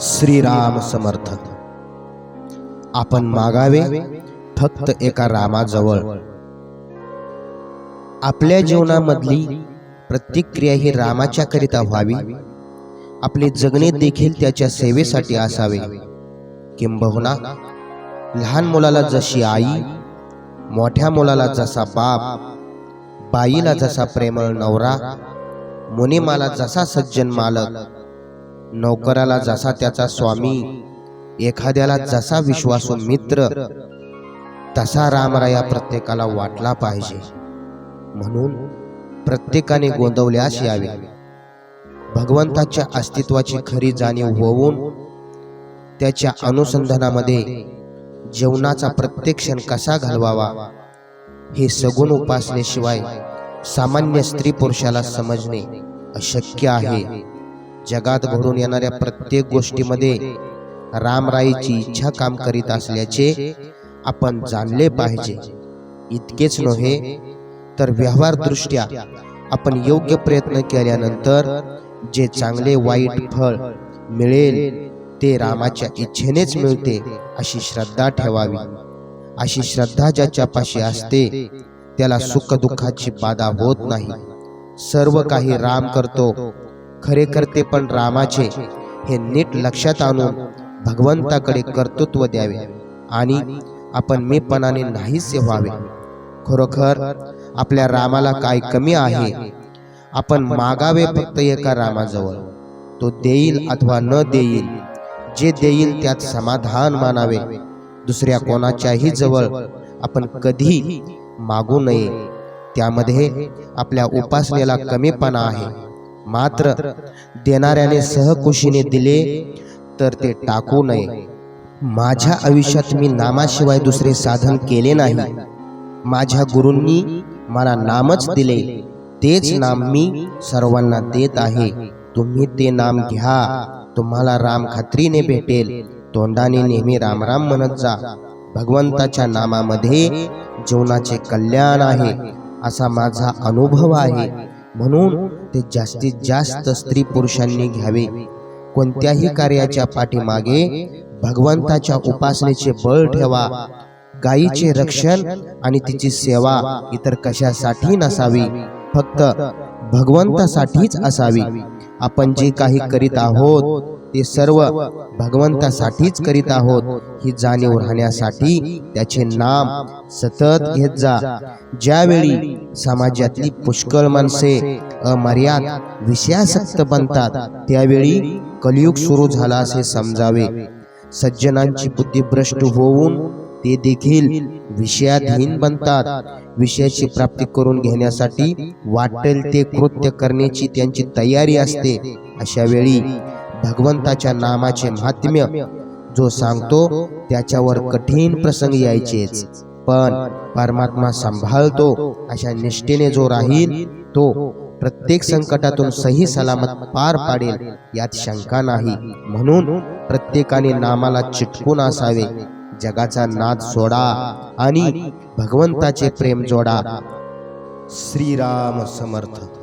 श्रीराम समर्थ. आपण मागावे फक्त एका रामाजवळ. आपल्या जीवनामधली प्रत्येक क्रिया ही रामाच्या करिता व्हावी. आपले जगणे देखील त्याच्या सेवेसाठी असावे. किंबहुना लहान मुलाला जशी आई मोठ्या मुलाला जसा बाप बाईला जसा प्रेमळ नवरा मुनिमाला जसा सज्जन मालक नोकराला जसा त्याचा स्वामी एखाद्याला जसा विश्वासू मित्र तसा रामराया प्रत्येकाला वाटला पाहिजे. म्हणून प्रत्येकाने गोंदवल्यास यावे. भगवंताच्या अस्तित्वाची खरी जाणीव होऊन त्याच्या अनुसंधानामध्ये जीवनाचा प्रत्येक क्षण कसा घालवावा हे सगुण उपासनेशिवाय सामान्य स्त्री पुरुषाला समजणे अशक्य आहे. जगात घडून येणाऱ्या प्रत्येक गोष्टीमध्ये रामराईची इच्छा काम करीत असल्याचे आपण जाणले पाहिजे. इतकेच नव्हे तर व्यवहारदृष्ट्या आपण योग्य प्रयत्न केल्यानंतर जे चांगले वाईट फळ मिळेल ते रामाच्या इच्छेनेच मिळते अशी श्रद्धा ठेवावी. अशी श्रद्धा ज्याच्यापाशी असते त्याला सुखदुःखाची बाधा होत नाही. सर्व काही राम करतो खरे करते पण रामाचे हे नीट लक्षात आणून भगवंताकडे कर्तृत्व द्यावे आणि आपण मीपणाने नाहीसे व्हावे. खरोखर आपल्या रामाला काय कमी आहे? आपण मागावे फक्त एका रामाजवळ. तो देईल अथवा न देईल जे देईल त्यात समाधान मानावे. दुसऱ्या कोणाच्याही जवळ आपण कधी मागू नये. त्यामध्ये आपल्या उपासनेला कमीपणा आहे. मात्र देणाऱ्याने सहकुशीने दिले तर ते टाकू नये. माझ्या आयुष्यात मी नामाशिवाय दुसरे साधन केले नाही. माझ्या गुरूंनी मला नामच दिले. तेच नाम मी सर्वांना देत आहे. तुम्ही ते नाम घ्या. तुम्हाला राम खात्रीने भेटेल. तोंडाने नेहमी रामराम म्हणत जा. भगवंताच्या नामामध्ये जीवनाचे कल्याण आहे. असा माझा अनुभव आहे. म्हणून ते जास्तीत जास्त स्त्री पुरुषांनी घ्यावे. कोणत्याही कार्याच्या पाठीमागे भगवंताच्या उपासनेचे बळ ठेवा. गायीचे रक्षण आणि तिची सेवा इतर कशासाठी नसावी. फक्त भगवंतासाठीच असावी. आपण जे काही करीत आहोत ते सर्व भगवंतासाठीच करीत आहोत. ही जाणीव राहण्यासाठी त्याचे नाम सतत घेत जा. ज्यावेळी समाजातली पुष्कळ माणसे अमर्याद विषयासक्त बनतात त्यावेळी कलियुग सुरू झाला असे समजावे. सज्जनांची बुद्धी भ्रष्ट होऊन ते देखील विषयाधीन बनतात. विषयाची प्राप्ती करून घेण्यासाठी वाटेल ते कृत्य करण्याची त्यांची तयारी असते. अशा वेळी भगवंताच्या नामाचे महात्म्य जो सांगतो त्याच्यावर कठीण प्रसंग यायचेच. पण परमात्मा सांभाळतो अशा निष्ठेने जो राहील तो प्रत्येक संकटातून सही सलामत पार पाडेल यात शंका नाही. म्हणून प्रत्येकाने नामाला चिटकून असावे. जगाचा नाद सोडा आणि भगवंताचे प्रेम जोडा. श्रीराम समर्थ.